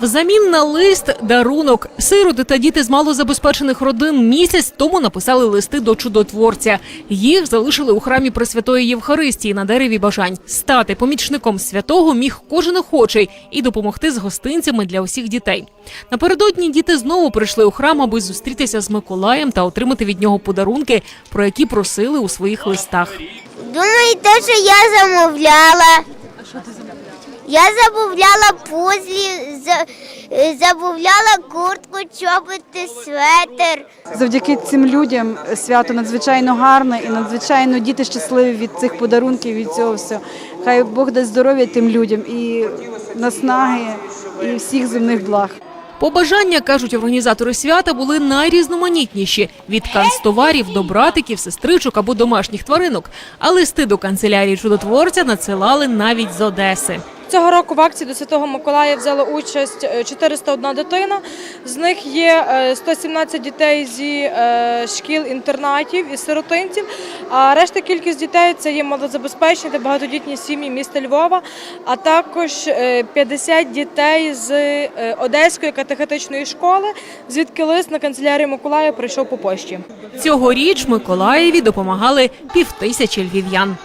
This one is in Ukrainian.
Взамін на лист дарунок. Сироти та діти з малозабезпечених родин місяць тому написали листи до чудотворця. Їх залишили у храмі Пресвятої Євхаристії на дереві бажань. Стати помічником святого міг кожен охочий і допомогти з гостинцями для усіх дітей. Напередодні діти знову прийшли у храм, аби зустрітися з Миколаєм та отримати від нього подарунки, про які просили у своїх листах. Думаю, те, що я замовляла. А що ти замовляла? Я замовляла пузлі, е, замовляла куртку, чоботи, светер. Завдяки цим людям свято надзвичайно гарне і надзвичайно діти щасливі від цих подарунків, від цього всього. Хай Бог дасть здоров'я тим людям і наснаги, і всіх земних благ. Побажання, кажуть організатори свята, були найрізноманітніші від канцтоварів до братиків, сестричок або домашніх тваринок. А листи до канцелярії чудотворця надсилали навіть з Одеси. Цього року в акції до Святого Миколая взяла участь е, 401 дитина. З них є е, 117 дітей зі е, шкіл-інтернатів і сиротинців. А решта кількість дітей це є малозабезпечені та багатодітні сім'ї міста Львова, а також е, 50 дітей з е, Одеської катехетичної школи, звідки лист на канцелярію Миколая прийшов по пошті. Цьогоріч Миколаєві допомагали півтисячі львів'ян.